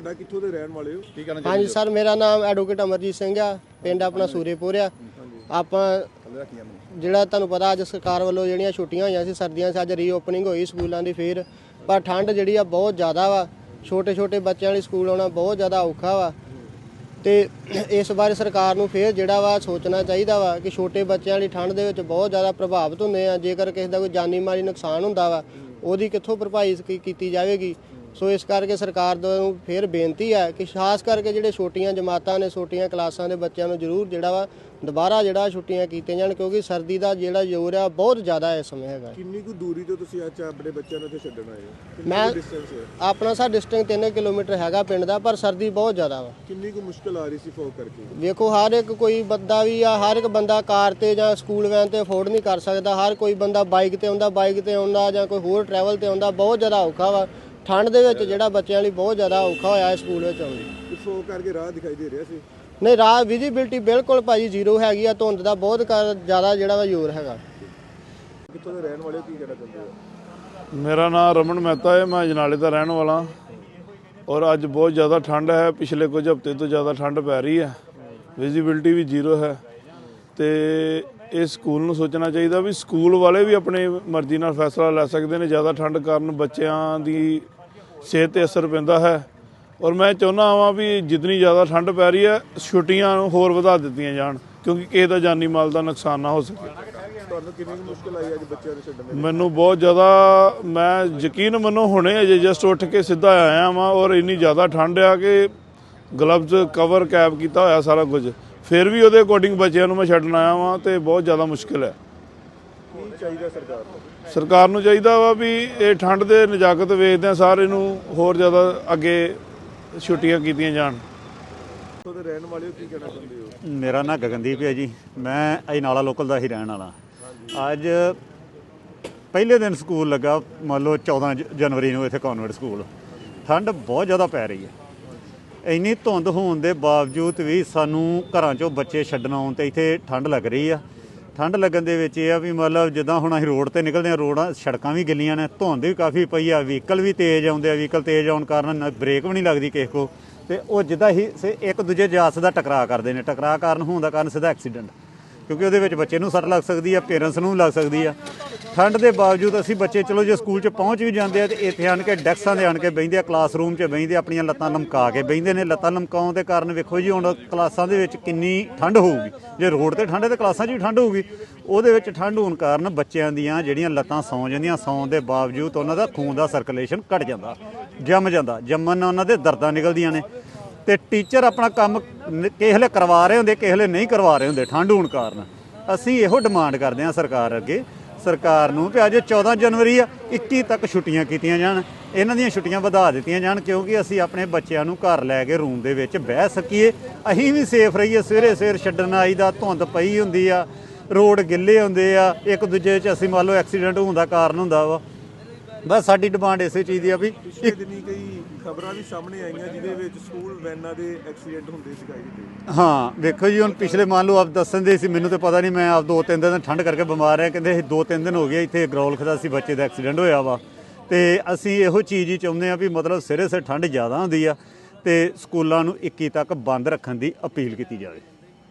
ਤੁਹਾਡਾ ਕਿੱਥੋਂ ਦੇ ਰਹਿਣ ਵਾਲੇ ਹੋ? ਕੀ ਕਹਿਣਾ ਹਾਂਜੀ ਸਰ ਮੇਰਾ ਨਾਮ ਐਡਵੋਕੇਟ ਅਮਰਜੀਤ ਸਿੰਘ ਆ। ਪਿੰਡ ਆਪਣਾ ਸੂਰੇਪੁਰ ਆ। ਆਪਾਂ ਜਿਹੜਾ ਤੁਹਾਨੂੰ ਪਤਾ ਅੱਜ ਸਰਕਾਰ ਵੱਲੋਂ ਜਿਹੜੀਆਂ ਛੁੱਟੀਆਂ ਹੋਈਆਂ ਸੀ ਸਰਦੀਆਂ 'ਚ ਅੱਜ ਰੀਓਪਨਿੰਗ ਹੋਈ ਸਕੂਲਾਂ ਦੀ ਫੇਰ। ਪਰ ਠੰਡ ਜਿਹੜੀ ਆ ਬਹੁਤ ਜ਼ਿਆਦਾ ਵਾ। ਛੋਟੇ ਛੋਟੇ ਬੱਚਿਆਂ ਲਈ ਸਕੂਲ ਆਉਣਾ ਬਹੁਤ ਜ਼ਿਆਦਾ ਔਖਾ ਵਾ। ਤੇ ਇਸ ਬਾਰੇ ਸਰਕਾਰ ਨੂੰ ਫੇਰ ਜਿਹੜਾ ਵਾ ਸੋਚਣਾ ਚਾਹੀਦਾ ਵਾ ਕਿ ਛੋਟੇ ਬੱਚਿਆਂ ਲਈ ਠੰਡ ਦੇ ਵਿੱਚ ਬਹੁਤ ਜ਼ਿਆਦਾ ਪ੍ਰਭਾਵਿਤ ਹੁੰਦੇ ਆ। ਜੇਕਰ ਕਿਸੇ ਦਾ ਕੋਈ ਜਾਨੀ ਮਾਲੀ ਨੁਕਸਾਨ ਹੁੰਦਾ ਵਾ ਉਹਦੀ ਕਿੱਥੋਂ ਭਰਪਾਈ ਕੀ- ਕੀਤੀ ਜਾਵੇਗੀ? ਸੋ ਇਸ ਕਰਕੇ ਸਰਕਾਰ ਨੂੰ ਫੇਰ ਬੇਨਤੀ ਹੈ ਕਿ ਖਾਸ ਕਰਕੇ ਜਿਹੜੇ ਛੋਟੀਆਂ ਜਮਾਤਾਂ ਨੇ ਛੋਟੀਆਂ ਕਲਾਸਾਂ ਦੇ ਬੱਚਿਆਂ ਨੂੰ ਜ਼ਰੂਰ ਜਿਹੜਾ ਵਾ ਦੁਬਾਰਾ ਜਿਹੜਾ ਛੁੱਟੀਆਂ ਕੀਤੀਆਂ ਜਾਣ ਕਿਉਂਕਿ ਸਰਦੀ ਦਾ ਜਿਹੜਾ ਜ਼ੋਰ ਆ ਬਹੁਤ ਜ਼ਿਆਦਾ ਇਸ ਸਮੇਂ ਹੈਗਾ ਕਿੰਨੀ ਕੁ ਦੂਰੀ ਤੋਂ ਤੁਸੀਂ ਅੱਜ ਆਪਣੇ ਬੱਚਿਆਂ ਨੂੰ ਇੱਥੇ ਛੱਡਣ ਆਏ ਹੋ? ਮੈਂ- ਡਿਸਟੈਂਸ ਆਪਣਾ ਸਾ ਡਿਸਟ੍ਰਿਕਟ 3 ਕਿਲੋਮੀਟਰ ਹੈਗਾ ਪਿੰਡ ਦਾ ਪਰ ਸਰਦੀ ਬਹੁਤ ਜ਼ਿਆਦਾ ਵਾ। ਕਿੰਨੀ ਕੁ ਮੁਸ਼ਕਲ ਆ ਰਹੀ ਸੀ ਫੋਕ ਕਰਕੇ? ਵੇਖੋ ਹਰ ਇੱਕ ਕੋਈ ਬੰਦਾ ਵੀ ਆ ਹਰ ਇੱਕ ਬੰਦਾ ਕਾਰ ਤੇ ਜਾਂ ਸਕੂਲ ਵੈਨ ਤੇ ਅਫੋਰਡ ਨਹੀਂ ਕਰ ਸਕਦਾ। ਹਰ ਕੋਈ ਬੰਦਾ ਬਾਈਕ ਤੇ ਆਉਂਦਾ ਬਾਈਕ ਤੇ ਆਉਂਦਾ ਜਾਂ ਕੋਈ ਹੋਰ ਟਰੈਵਲ ਤੇ ਆਉਂਦਾ ਬਹੁਤ ਜ਼ਿਆਦਾ ਔਖਾ ਵਾ। ਠੰਡ ਦੇ ਵਿੱਚ ਜਿਹੜਾ ਬੱਚਿਆਂ ਲਈ ਬਹੁਤ ਜ਼ਿਆਦਾ ਔਖਾ ਹੋਇਆ ਹੈ ਸਕੂਲ ਵਿੱਚ ਆਉਣ ਲਈ। ਫੋਕ ਕਰਕੇ ਰਾਹ ਦਿਖਾਈ ਦੇ ਰਿਹਾ ਸੀ। ਨਹੀਂ ਰਾਹ ਵਿਜ਼ਿਬਿਲਟੀ ਬਿਲਕੁਲ ਭਾਜੀ ਜ਼ੀਰੋ ਹੈਗੀ ਆ ਧੁੰਦ ਦਾ ਬਹੁਤ ਕਰ- ਜ਼ਿਆਦਾ ਜਿਹੜਾ ਵਾ ਜ਼ੋਰ ਹੈਗਾ। ਕਿੱਥੋਂ ਦੇ ਰਹਿਣ ਵਾਲੇ ਹੋ ਕੀ ਕਹਿਣਾ ਚਾਹੁੰਦੇ ਹੋ? ਮੇਰਾ ਨਾਮ ਰਮਨ ਮਹਿਤਾ ਹੈ ਮੈਂ ਅਜਨਾਲੇ ਦਾ ਰਹਿਣ ਵਾਲਾ। ਔਰ ਅੱਜ ਬਹੁਤ ਜ਼ਿਆਦਾ ਠੰਡ ਹੈ ਪਿਛਲੇ ਕੁਝ ਹਫ਼ਤੇ ਤੋਂ ਜ਼ਿਆਦਾ ਠੰਡ ਪੈ ਰਹੀ ਹੈ। ਵਿਜ਼ਿਬਿਲਟੀ ਵੀ ਜ਼ੀਰੋ ਹੈ। ਤੇ ਇਹ ਸਕੂਲ ਨੂੰ ਸੋਚਣਾ ਚਾਹੀਦਾ ਵੀ ਸਕੂਲ ਵਾਲੇ ਵੀ ਆਪਣੇ ਮਰਜ਼ੀ ਨਾਲ ਫੈਸਲਾ ਲੈ ਸਕਦੇ ਨੇ। ਜ਼ਿਆਦਾ ਠੰਡ ਕਾਰਨ ਬੱਚਿਆਂ ਦੀ ਸਿਹਤ ਤੇ ਅਸਰ ਪੈਂਦਾ ਹੈ। ਔਰ ਮੈਂ ਚਾਹੁੰਦਾ ਹਾਂ ਵੀ ਜਿੰਨੀ ਜ਼ਿਆਦਾ ਠੰਡ ਪੈ ਰਹੀ ਹੈ ਛੁੱਟੀਆਂ ਨੂੰ ਹੋਰ ਵਧਾ ਦਿੱਤੀਆਂ ਜਾਣ ਕਿਉਂਕਿ ਕਿਸੇ ਦਾ ਜਾਨੀ ਮਾਲ ਦਾ ਨੁਕਸਾਨ ਨਾ ਹੋ ਸਕੇ। ਤੁਹਾਨੂੰ ਕਿੰਨੀ ਕੁ ਮੁਸ਼ਕਲ ਆਈ ਅੱਜ ਬੱਚਿਆਂ ਨੂੰ ਛੱਡਣ ਦੇ ਮੈਨੂੰ ਬਹੁਤ ਜ਼ਿਆਦਾ ਮੈਂ ਯਕੀਨ ਮੰਨੋ ਹੁਣੇ ਅਜੇ ਜਸਟ ਉੱਠ ਕੇ ਸਿੱਧਾ ਆਇਆ ਵਾਂ ਔਰ ਇੰਨੀ ਜ਼ਿਆਦਾ ਠੰਡ ਆ ਕਿ ਗਲਵਜ਼ ਕਵਰ ਕੈਪ ਕੀਤਾ ਹੋਇਆ ਸਾਰਾ ਕੁਝ। ਫਿਰ ਵੀ ਉਹਦੇ ਅਕੋਰਡਿੰਗ ਬੱਚਿਆਂ ਨੂੰ ਮੈਂ ਛੱਡਣ ਆਇਆ ਵਾਂ ਤੇ ਬਹੁਤ ਜ਼ਿਆਦਾ ਮੁਸ਼ਕਿਲ ਹੈ। ਕੀ ਚਾਹੀਦਾ ਸਰਕਾਰ ਨੂੰ? ਸਰਕਾਰ ਨੂੰ ਚਾਹੀਦਾ ਵਾ ਵੀ ਇਹ ਠੰਡ ਦੇ ਨਜਾਕਤ ਵੇਖਦੇ ਆ ਸਾਰੇ ਨੂੰ ਹੋਰ ਜ਼ਿਆਦਾ ਅੱਗੇ ਛੁੱਟੀਆਂ ਕੀਤੀਆਂ ਜਾਣ। ਦੇ ਰਹਿਣ ਵਾਲੇ ਕੀ ਕਹਿਣਾ ਚਾਹੁੰਦੇ ਹੋ? ਮੇਰਾ ਨਾਂ ਗਗਨਦੀਪ ਹੈ ਜੀ। ਮੈਂ ਅਜਨਾਲਾ ਲੋਕਲ ਦਾ ਹੀ ਰਹਿਣ ਵਾਲਾ। ਅੱਜ ਪਹਿਲੇ ਦਿਨ ਸਕੂਲ ਲੱਗਾ ਮੰਨ ਲਓ 14 ਜ- ਜਨਵਰੀ ਨੂੰ ਇੱਥੇ ਕਨਵੈਂਟ ਸਕੂਲ। ਠੰਡ ਬਹੁਤ ਜ਼ਿਆਦਾ ਪੈ ਰਹੀ ਹੈ। ਇੰਨੀ ਧੁੰਦ ਹੋਣ ਦੇ ਬਾਵਜੂਦ ਵੀ ਸਾਨੂੰ ਘਰਾਂ ਚੋਂ ਬੱਚੇ ਛੱਡਣ ਆਉਣ ਤੇ ਇੱਥੇ ਠੰਡ ਲੱਗ ਰਹੀ ਆ। ਠੰਡ ਲੱਗਣ ਦੇ ਵਿੱਚ ਇਹ ਆ ਵੀ ਮਤਲਬ ਜਿੱਦਾਂ ਹੁਣ ਅਸੀਂ ਰੋਡ ਤੇ ਨਿਕਲਦੇ ਆ, ਰੋਡਾਂ, ਸੜਕਾਂ ਵੀ ਗਿੱਲੀਆਂ ਨੇ, ਧੁੰਦ ਵੀ ਕਾਫੀ ਪਈ ਆ, ਵਹੀਕਲ ਵੀ ਤੇਜ਼ ਆਉਂਦੇ ਆ, ਵਹੀਕਲ ਤੇਜ਼ ਆਉਣ ਕਾਰਨ ਬ੍ਰੇਕ ਵੀ ਨਹੀਂ ਲੱਗਦੀ ਕਿਸੇ ਕੋ ਤੇ ਉਹ ਜਿੱਦਾਂ ਹੀ ਸੇ- ਇੱਕ ਦੂਜੇ ਜਾਸ ਦਾ ਟਕਰਾਅ ਕਰਦੇ ਨੇ, ਟਕਰਾਅ ਕਾਰਨ ਹੋਣ ਦਾ ਕਾਰਨ ਸਿੱਧਾ ਐਕਸੀਡੈਂਟ। ਕਿਉਂਕਿ ਉਹਦੇ ਵਿੱਚ ਬੱਚੇ ਨੂੰ ਸੱਟ ਲੱਗ ਸਕਦੀ ਆ ਪੇਰੈਂਟਸ ਨੂੰ ਲੱਗ ਸਕਦੀ ਆ। ਠੰਡ ਦੇ ਬਾਵਜੂਦ ਅਸੀਂ ਬੱਚੇ ਚਲੋ ਜੇ ਸਕੂਲ 'ਚ ਪਹੁੰਚ ਵੀ ਜਾਂਦੇ ਆ ਤੇ ਇੱਥੇ ਆਣ ਕੇ ਡੈਕਸਾਂ ਦੇ ਆਣ ਕੇ ਬਹਿੰਦੇ ਆ ਕਲਾਸਰੂਮ 'ਚ ਬਹਿੰਦੇ ਆਪਣੀਆਂ ਲੱਤਾਂ ਲਮਕਾ ਕੇ ਬਹਿੰਦੇ ਨੇ। ਲੱਤਾਂ ਲਮਕਾਉਣ ਦੇ ਕਾਰਨ ਵੇਖੋ ਜੀ, ਹੁਣ ਕਲਾਸਾਂ ਦੇ ਵਿੱਚ ਕਿੰਨੀ ਠੰਡ ਹੋਊਗੀ। ਜੇ ਰੋਡ ਤੇ ਠੰਡ ਹੈ ਤੇ ਕਲਾਸਾਂ 'ਚ ਵੀ ਠੰਡ ਹੋਊਗੀ। ਉਹਦੇ ਵਿੱਚ ਠੰਡ ਹੋਣ ਕਾਰਨ ਬੱਚਿਆਂ ਦੀਆਂ ਜਿਹੜੀਆਂ ਲੱਤਾਂ ਸੌਂ ਜਾਂਦੀਆਂ, ਸੌਣ ਦੇ ਬਾਵਜੂਦ ਉਹਨਾਂ ਦਾ ਖੂਨ ਦਾ ਸਰਕੂਲੇਸ਼ਨ ਘਟ ਜਾਂਦਾ, ਜੰਮ ਜਾਂਦਾ। ਜੰਮਣ ਨਾਲ ਉਹਨਾਂ ਦੇ ਦਰਦਾਂ ਨਿਕਲਦੀਆਂ ਨੇ। ਤੇ ਟੀਚਰ ਆਪਣਾ ਕੰਮ ਨ- ਕਿਸੇ ਵੇਲੇ ਕਰਵਾ ਰਹੇ ਹੁੰਦੇ, ਕਿਸੇ ਵੇਲੇ ਨਹੀਂ ਕਰਵਾ ਰਹੇ ਹੁੰਦੇ, ਠੰਡ ਹੋਣ ਕਾਰਨ। ਅਸੀਂ ਇਹੋ ਡਿਮਾਂਡ ਕਰਦੇ ਹਾਂ ਸਰਕਾਰ ਅੱਗੇ। ਸਰਕਾਰ ਨੂੰ ਕਿ ਅੱਜ 14 ਜਨਵਰੀ ਆ 21 ਤੱਕ ਛੁੱਟੀਆਂ ਕੀਤੀਆਂ ਜਾਣ। ਇਹਨਾਂ ਦੀਆਂ ਛੁੱਟੀਆਂ ਵਧਾ ਦਿੱਤੀਆਂ ਜਾਣ, ਕਿਉਂਕਿ ਅਸੀਂ ਆਪਣੇ ਬੱਚਿਆਂ ਨੂੰ ਘਰ ਲੈ ਕੇ ਰੂਮ ਦੇ ਵਿੱਚ ਬਹਿ ਸਕੀਏ। ਅਸੀਂ ਵੀ ਸੇਫ ਰਹੀਏ, ਸਵੇਰੇ ਸਵੇਰ ਛੱਡਣ ਆਈਦਾ, ਧੁੰਦ ਪਈ ਹੁੰਦੀ ਆ ਰੋਡ ਗਿੱਲੇ ਹੁੰਦੇ ਆ, ਇੱਕ ਦੂਜੇ 'ਚ ਅਸੀਂ ਮੰਨ ਲਓ ਐਕਸੀਡੈਂਟ ਹੋਣ ਦਾ ਕਾਰਨ ਹੁੰਦਾ ਵਾ। ਬਸ ਸਾਡੀ ਡਿਮਾਂਡ ਇਸੇ ਚੀਜ਼ ਦੀ ਆ ਵੀ ਪਿਛਲੇ ਦਿਨੀ ਕਈ ਖਬਰਾਂ ਵੀ ਸਾਹਮਣੇ ਆਈਆਂ ਜਿਹਦੇ ਵਿੱਚ ਸਕੂਲ ਵੈਨਾਂ ਦੇ ਐਕਸੀਡੈਂਟ ਹੁੰਦੇ ਸਿਖਾਈ ਦਿੱਤੇ ਹਾਂ ਵੇਖੋ ਜੀ ਹੁਣ ਪਿਛਲੇ ਮੰਨ ਲਓ ਆਪ ਦੱਸਣ ਦੇ ਸੀ ਮੈਨੂੰ ਤੇ ਪਤਾ ਨਹੀਂ ਮੈਂ ਆਪ ਦੋ ਤਿੰਨ ਦਿਨ ਠੰਡ ਕਰਕੇ ਬਿਮਾਰ ਰਿਹਾ ਕਹਿੰਦੇ ਇਹ ਦੋ ਤਿੰਨ ਦਿਨ ਹੋ ਗਏ ਇੱਥੇ ਗਰੌਲਖ ਦਾ ਸੀ ਬੱਚੇ ਦਾ ਐਕਸੀਡੈਂਟ ਹੋਇਆ ਵਾ। ਤੇ ਅਸੀਂ ਇਹੋ ਚੀਜ਼ ਹੀ ਚਾਹੁੰਦੇ ਆ ਵੀ ਮਤਲਬ ਸਿਰੇ ਸਿਰ ਠੰਡ ਜ਼ਿਆਦਾ ਹੁੰਦੀ ਆ ਤੇ ਸਕੂਲਾਂ ਨੂੰ 21 ਤੱਕ ਬੰਦ ਰੱਖਣ ਦੀ ਅਪੀਲ ਕੀਤੀ ਜਾਵੇ।